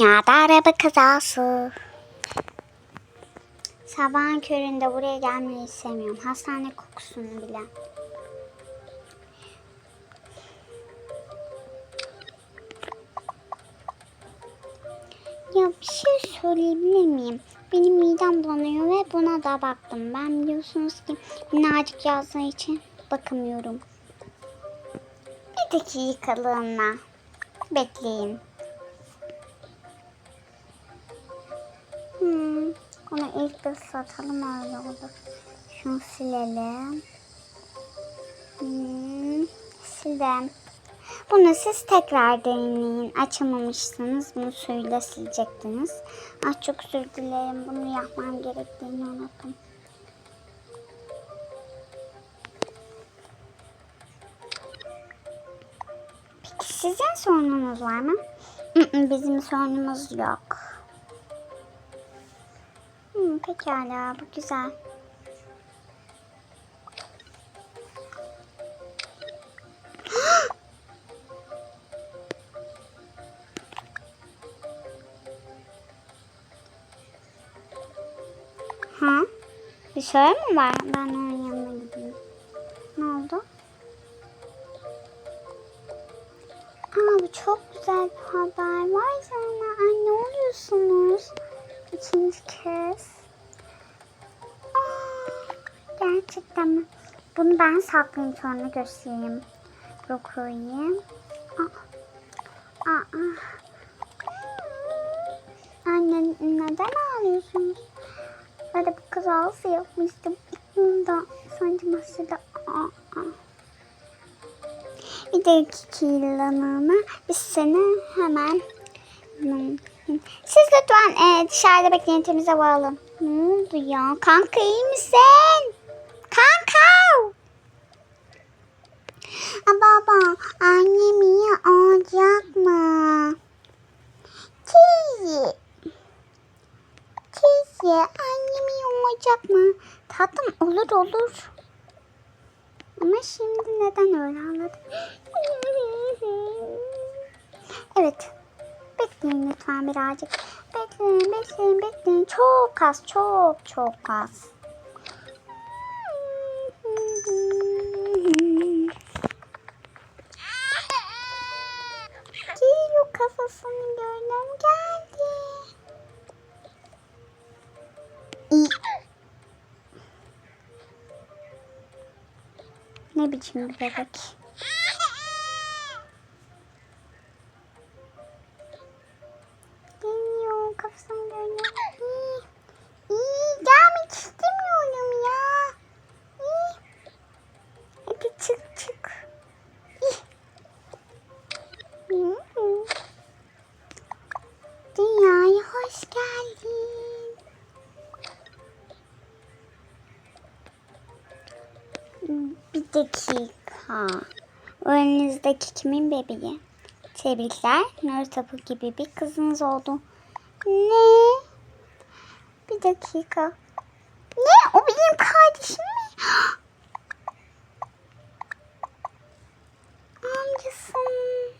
Ya da araba kazası. Sabahın köründe buraya gelmeyi sevmiyorum. Hastane kokusunu bile. Ya bir şey söyleyebilir miyim? Benim midem bulanıyor ve buna da baktım. Ben biliyorsunuz ki minnacık yazdığı için bakamıyorum. Bir dakikalığına bekleyin. Hmm, onu ilk bir satalım öyle olur. Şunu silelim. Hmm, sildim. Bunu siz tekrar deneyin. Açamamışsınız. Bunu suyla silecektiniz. Ah çok özür dilerim. Bunu yapmam gerektiğini unuttum. Peki sizin sorununuz var mı? Bizim sorunumuz yok. Pekala bu güzel. Ha? Bir şey mi var? Ben onun yanına gideyim. Ne oldu? Aa bu çok güzel bir haber. Vay canına. Ay ne oluyorsunuz? İkinci kez. Gerçekten mi? Bunu ben saklayayım sonra göstereyim. Aa. Anne neden ağlıyorsunuz? Ben de bu kazası yapmıştım. Bunda sanki masada. Aa. Bir dakikalığına biz seni hemen Hmm. siz lütfen e, dışarıda bekleyin temiz hava alın. Ne oldu ya? Kanka iyi misin? Kanka! Aa, baba annem iyi olacak mı? Teyze. Teyze annem iyi olacak mı? Tatlım olur olur. Ama şimdi neden öyle anladım? Evet. Bekleyin lütfen birazcık. Bekleyin, bekleyin, bekleyin. Çok az, çok çok az. Bir bebek? Dakika. Önünüzdeki kimin bebeği? Tebrikler. Nur Tapu gibi bir kızınız oldu. Ne? Bir dakika. Ne? O benim kardeşim mi? Amcasının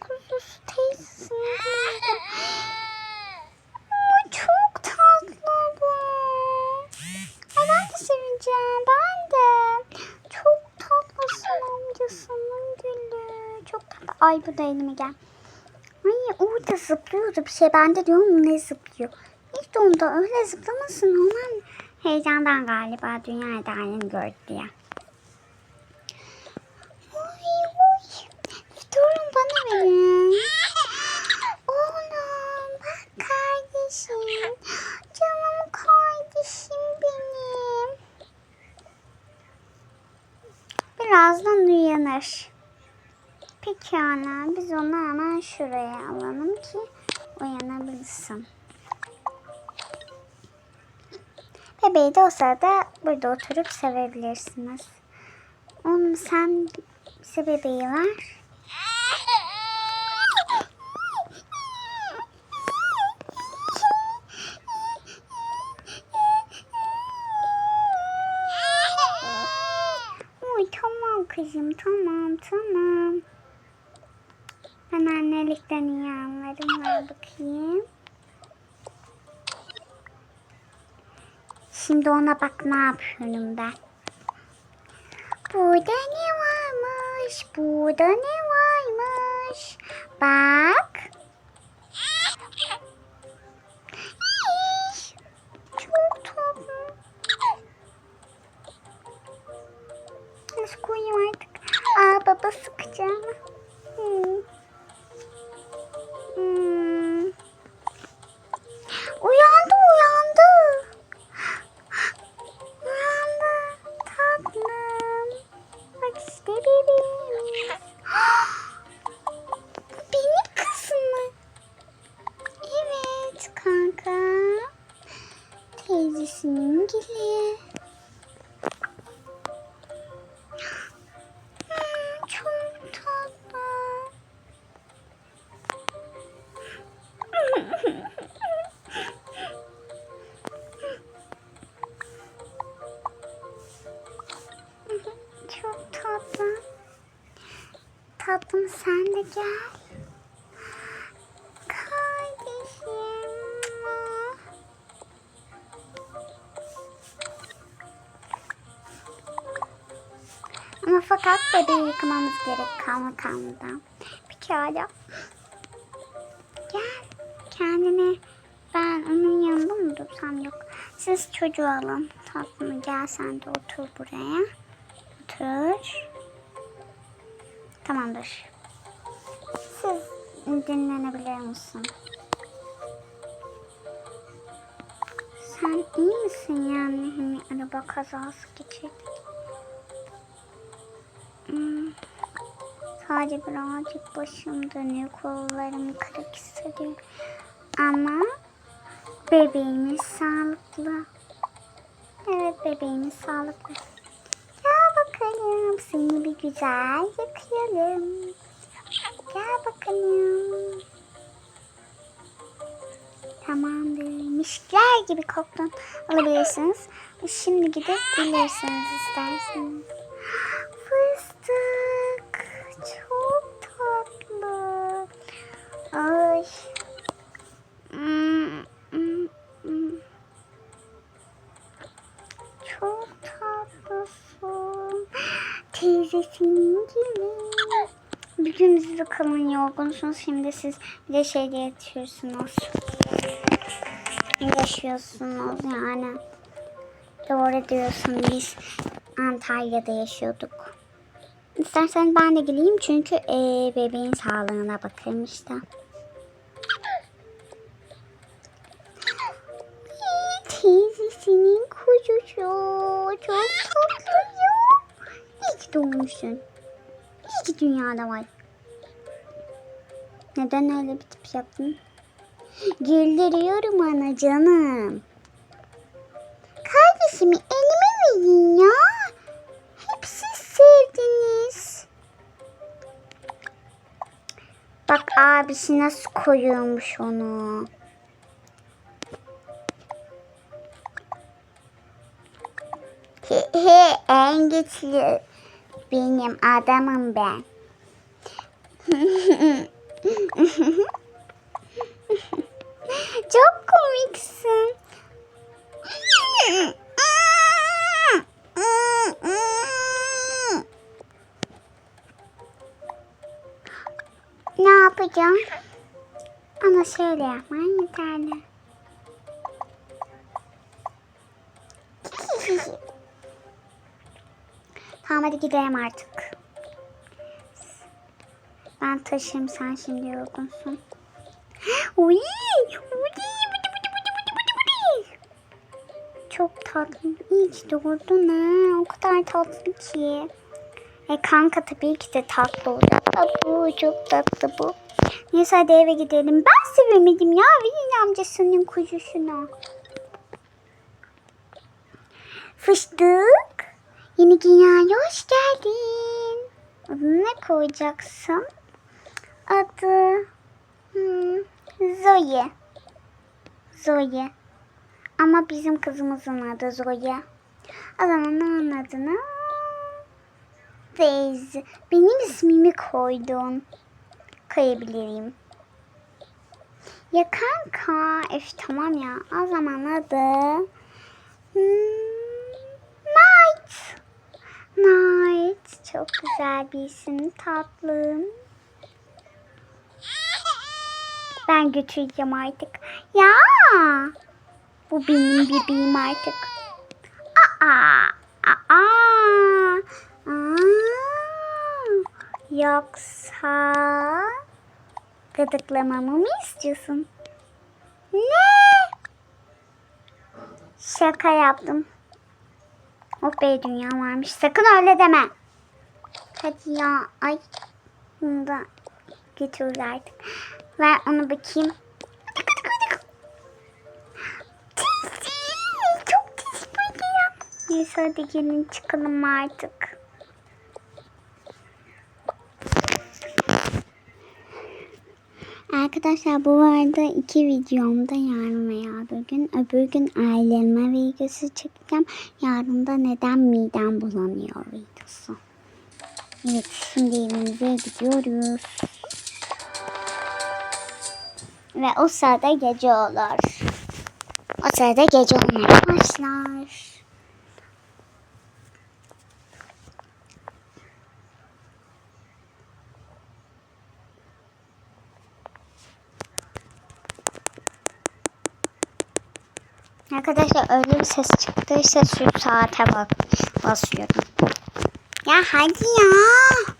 kuzusu teyzesinin kızı. Aa, Çok tatlı bu. Ay ben de seveceğim. Ben de. Çok tatlısın amcasının gülü. Çok tatlı. Ay bu da elime gel. Ay orada zıplıyordu bir şey. Ben de diyorum ne zıplıyor. İlk onda öyle zıplamasın. Onlar heyecandan galiba dünya idealini gördü diye. Oy. Durun bana verin. Oğlum bak kardeşim. Canım kardeşim benim. Birazdan uyanır. Pekala biz onu hemen şuraya alalım ki uyanabilsin. Bebeği de o sırada burada oturup sevebilirsiniz. Oğlum sen bize bebeği ver. Oy tamam kızım tamam tamam. Ben anne Gerçekten iyi anlarım. Ver bakayım. Şimdi ona bak ne yapıyorum ben. Burada ne varmış? Burada ne varmış? Bak. Teyzesinin gili. Çok tatlı. Çok tatlı. Tatlım sen de gel. Fakat bebeği yıkamamız gerek kalma kalmadan. Pekala. Gel kendine ben onun yanında mı dursam yok. Siz çocuğu alın. Tatlım gel sen de otur buraya. Otur. Tamamdır. Siz dinlenebilir misin? Sen iyi misin yani? Hani araba kazası geçirdik. Sadece birazcık başım dönüyor, kollarım kırık hissediyorum. Ama bebeğimiz sağlıklı. Evet bebeğimiz sağlıklı. Gel bakalım seni bir güzel yıkayalım. Gel bakalım. Tamamdır. Mişler gibi koktun. Alabilirsiniz. Şimdi gidip bilirsiniz isterseniz. Fıstık. Bir gün sizi kalın yorgunsunuz. Şimdi siz bir de şeyde yatıyorsunuz. Yaşıyorsunuz yani. Doğru diyorsun biz Antalya'da yaşıyorduk. İstersen ben de geleyim çünkü eee, bebeğin sağlığına bakarım işte. Teyzesinin kuzusu çok tatlı doğmuşsun. İyi ki dünyada var. Neden öyle bir tip yaptın? Güldürüyorum ana canım. Kardeşimi elime verin ya. Hep siz sevdiniz. Bak abisi nasıl koyuyormuş onu. He he en güçlü benim adamım ben. Çok komiksin. Ne yapacağım? Bana şöyle yapman yeterli. Tamam hadi gidelim artık. Ben taşıyayım sen şimdi yorgunsun. Uy. Çok tatlı. İyi ki doğurdun ha. O kadar tatlı ki. E kanka tabii ki de tatlı olacak. Bu çok tatlı bu. Neyse hadi eve gidelim. Ben sevemedim ya. Verin amcasının kuzusunu. Fıstık. Yeni dünyaya hoş geldin. Adını ne koyacaksın? Adı hmm, Zoe. Zoe. Ama bizim kızımızın adı Zoe. O zaman onun adını Feyz. Benim ismimi koydun. koyabilirim. Ya kanka. Öf tamam ya. O zaman adı. Hmm. Night. Çok güzel bir isim. Tatlım. Ben götüreceğim artık. Ya. Bu benim bebeğim artık. Aa. Aa. Yoksa gıdıklamamı mı istiyorsun? Ne? Şaka yaptım. Oh be dünya varmış. Sakın öyle deme. Hadi ya. Ay. Bunu da götür artık. Ver onu bakayım. Çok tiz ya. Neyse hadi gelin çıkalım artık. Arkadaşlar bu arada iki videomda yarın veya öbür gün. Öbür gün aileme videosu çekeceğim. Yarın da neden midem bulanıyor videosu. Evet şimdi evimize gidiyoruz. Ve o sırada gece olur. O sırada gece olmaya başlar. Arkadaşlar öyle bir ses çıktıysa şu saate bak basıyorum. Ya hadi ya.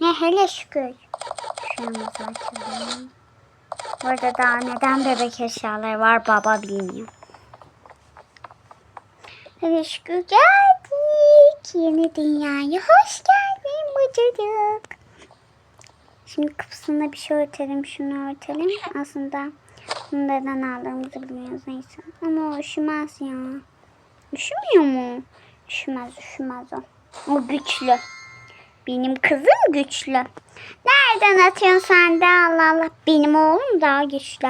Ne hele şükür. Açalım. Burada daha neden bebek eşyaları var baba bilmiyor. Hele şükür geldik. Yeni dünyaya hoş geldin çocuk. Şimdi kapısında bir şey örtelim, şunu örtelim. Aslında neden aldığımızı bilmiyoruz neyse. Ama o üşümez ya. Üşümüyor mu? Üşümez, üşümez o. O güçlü. Benim kızım güçlü. Nereden atıyorsun sen de Allah Allah. Benim oğlum daha güçlü.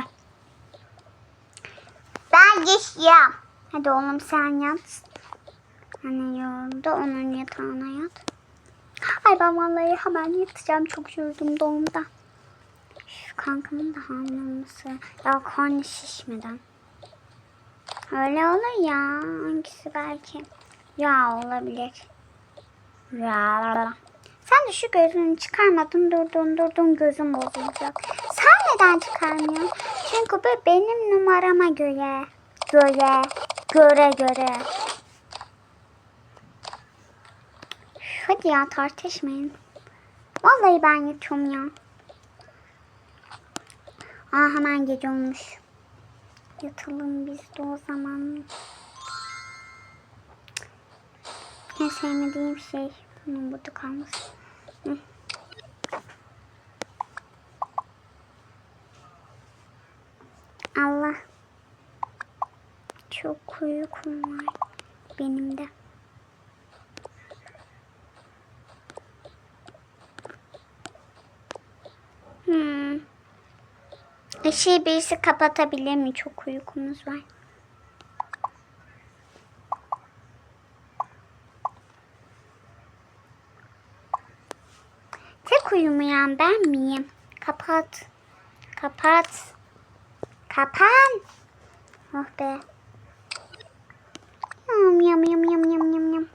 Ben güçlüyüm. Hadi oğlum sen yat. Anne yoruldu. Onun yatağına yat. Ay ben vallahi hemen yatacağım. Çok yoruldum doğumda. Şu kankamın da hamile olması. Ya karnı şişmeden. Öyle olur ya. Hangisi belki? Ya olabilir. Ya. Sen de şu gözünü çıkarmadın durdun durdun gözüm bozulacak. Sen neden çıkarmıyorsun? Çünkü bu benim numarama göre. Göre. Göre göre. Hadi ya tartışmayın. Vallahi ben yatıyorum ya. Aa hemen gece olmuş. Yatalım biz de o zaman. En sevmediğim şey bunun burada kalması. Hı. Allah. Çok uykum var. Benim de. Hmm. Işığı birisi kapatabilir mi? Çok uykumuz var. Tek uyumayan ben miyim? Kapat. Kapat. Kapan. Oh be. Yum yum yum yum yum yum yum.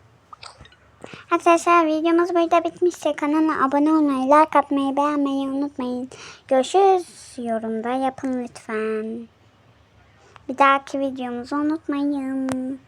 Arkadaşlar videomuz burada bitmişse kanala abone olmayı, like atmayı, beğenmeyi unutmayın. Görüşürüz. Yorumda yapın lütfen. Bir dahaki videomuzu unutmayın.